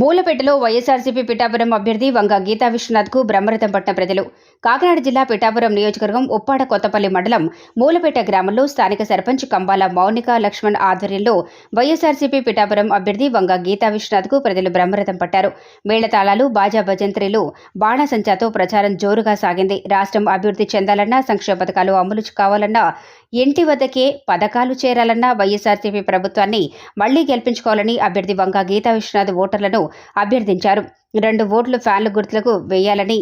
మూలపేటలో వైఎస్ఆర్సీపీ పిఠాపురం అభ్యర్థి వంగ గీతా విశ్వనాథ్కు బ్రహ్మరథం పట్టిన ప్రజలు. కాకినాడ జిల్లా పిఠాపురం నియోజకవర్గం ఉప్పాడ కొత్తపల్లి మండలం మూలపేట గ్రామంలో స్థానిక సర్పంచ్ కంబాల మౌనిక లక్ష్మణ్ ఆధ్వర్యంలో వైఎస్ఆర్సీపీ పిఠాపురం అభ్యర్థి వంగ గీతా విశ్వనాథ్కు ప్రజలు బ్రహ్మరథం పట్టారు. మేళతాళాలు బాజా భజంత్రీలు బాణసంచాతో ప్రచారం జోరుగా సాగింది. రాష్ట్రం అభివృద్ధి చెందాలన్నా సంక్షేమ పథకాలు అమలు కావాలన్నా ఇంటి వద్దకే పథకాలు చేరాలన్న వైఎస్ఆర్సీపీ ప్రభుత్వాన్ని మళ్ళీ గెలిపించుకోవాలని అభ్యర్థి వంగ గీతా విశ్వనాథ్ ఓటర్లను అభ్యర్థించారు. రెండు ఓట్లు ఫ్యాన్లు గుర్తులకు వేయాలని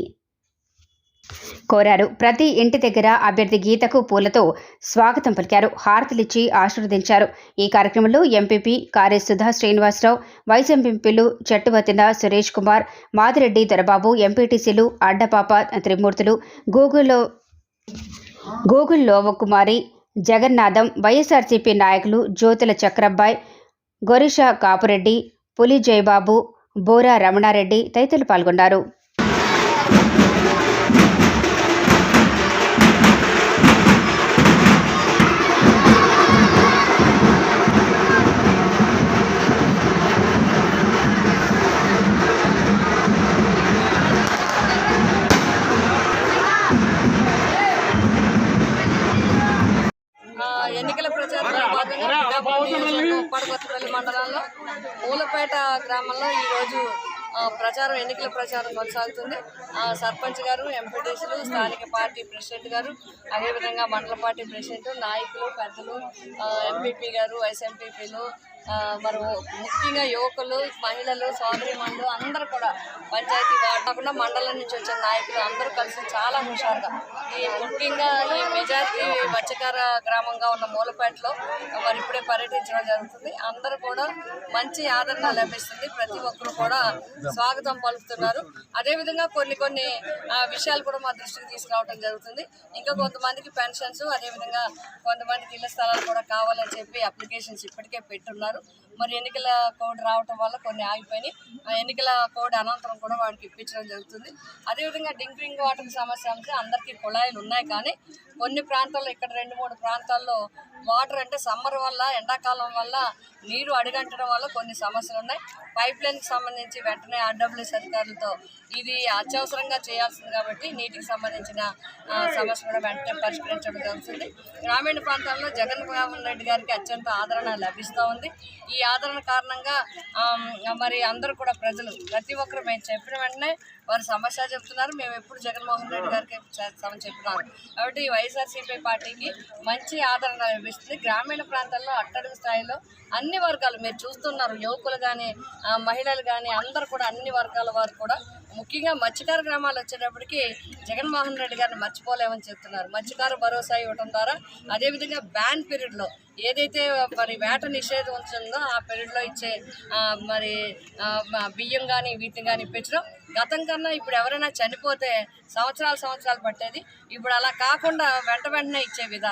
కోరారు. ప్రతి ఇంటి దగ్గర అభ్యర్థి గీతకు పూలతో స్వాగతం పలికారు. హారతులిచ్చి ఆశీర్వదించారు. ఈ కార్యక్రమంలో ఎంపీపీ కార్య సుధా శ్రీనివాసరావు వైస్ ఎంపీలు చెట్టువతిన సురేష్ కుమార్ మాదిరెడ్డి దొరబాబు ఎంపీటీసీలు అడ్డపాప త్రిమూర్తులు గూగుల్లో గూగుల్ లోవకుమారి జగన్నాథం వైఎస్ఆర్సీపీ నాయకులు జ్యోతుల చక్రబ్బాయ్ గొరిషా కాపురెడ్డి పులి జయబాబు బోరా రమణారెడ్డి తదితరులు పాల్గొన్నారు. ప్రచారంలో భాగంగా మండలంలో మూలపేట గ్రామంలో ఈరోజు ప్రచారం ఎన్నికల ప్రచారం కొనసాగుతుంది. ఆ, సర్పంచ్ గారు ఎంపీటీసీలు స్థానిక పార్టీ ప్రెసిడెంట్ గారు అదేవిధంగా మండల పార్టీ ప్రెసిడెంట్ నాయకులు పెద్దలు ఎంపీపీ గారు వైస్ ఎంపీపీలు మరి ముఖ్యంగా యువకులు మహిళలు సోదరిమణులు అందరూ కూడా పంచాయతీ వార్డు కాకుండా మండలం నుంచి వచ్చిన నాయకులు అందరూ కలిసి చాలా హుషారుగా ఈ ముఖ్యంగా ఈ మెజార్టీ మత్స్యకార గ్రామంగా ఉన్న మూలపేటలో మరి ఇప్పుడే పర్యటించడం జరుగుతుంది. అందరూ కూడా మంచి ఆదరణ లభిస్తుంది. ప్రతి ఒక్కరు కూడా స్వాగతం పలుకుతున్నారు. అదేవిధంగా కొన్ని కొన్ని విషయాలు కూడా మా దృష్టికి తీసుకురావడం జరుగుతుంది. ఇంకా కొంతమందికి పెన్షన్స్ అదేవిధంగా కొంతమందికి ఇళ్ళ స్థలాలు కూడా కావాలని చెప్పి అప్లికేషన్స్ ఇప్పటికే పెట్టున్నారు. మరి ఎన్నికల కోడ్ రావటం వల్ల కొన్ని ఆగిపోయినాయి. ఆ ఎన్నికల కోడ్ అనంతరం కూడా వాడికి ఇప్పించడం జరుగుతుంది. అదేవిధంగా డ్రింకింగ్ వాటర్ సమస్య అంటే అందరికీ కుళాయిలు ఉన్నాయి కానీ కొన్ని ప్రాంతాల్లో ఇక్కడ రెండు మూడు ప్రాంతాల్లో వాటర్ అంటే సమ్మర్ వల్ల ఎండాకాలం వల్ల నీరు అడుగంటడం వల్ల కొన్ని సమస్యలు ఉన్నాయి. పైప్ లైన్కి సంబంధించి వెంటనే ఆర్డబ్ల్యూఎస్ అధికారులతో ఇది అత్యవసరంగా చేయాల్సింది కాబట్టి నీటికి సంబంధించిన సమస్య కూడా వెంటనే పరిష్కరించడం జరుగుతుంది. గ్రామీణ ప్రాంతాల్లో జగన్మోహన్ రెడ్డి గారికి అత్యంత ఆదరణ లభిస్తూ ఉంది. ఈ ఆదరణ కారణంగా మరి అందరూ కూడా ప్రజలు ప్రతి ఒక్కరు మేము చెప్పిన వెంటనే వారు సమస్య చెప్తున్నారు మేము ఎప్పుడు జగన్మోహన్ రెడ్డి గారికి చేస్తామని చెప్తున్నారు కాబట్టి ఈ వైఎస్ఆర్సీపీ పార్టీకి మంచి ఆదరణ లభిస్తుంది. గ్రామీణ ప్రాంతాల్లో అట్టడుగు స్థాయిలో అన్ని అన్ని వర్గాలు మీరు చూస్తున్నారు. యువకులు కానీ మహిళలు కానీ అందరు కూడా అన్ని వర్గాల వారు కూడా ముఖ్యంగా మత్స్యకార గ్రామాలు వచ్చేటప్పటికి జగన్మోహన్ రెడ్డి గారిని మర్చిపోలేమని చెప్తున్నారు. మత్స్యకార భరోసా ఇవ్వడం ద్వారా అదేవిధంగా బ్యాన్ పీరియడ్లో ఏదైతే మరి వేట నిషేధం ఉంటుందో ఆ పీరియడ్లో ఇచ్చే మరి బియ్యం కానీ వీటిని కానీ ఇప్పించడం గతం కన్నా ఇప్పుడు ఎవరైనా చనిపోతే సంవత్సరాలు సంవత్సరాలు పట్టేది. ఇప్పుడు అలా కాకుండా వెంట వెంటనే ఇచ్చే విధానం.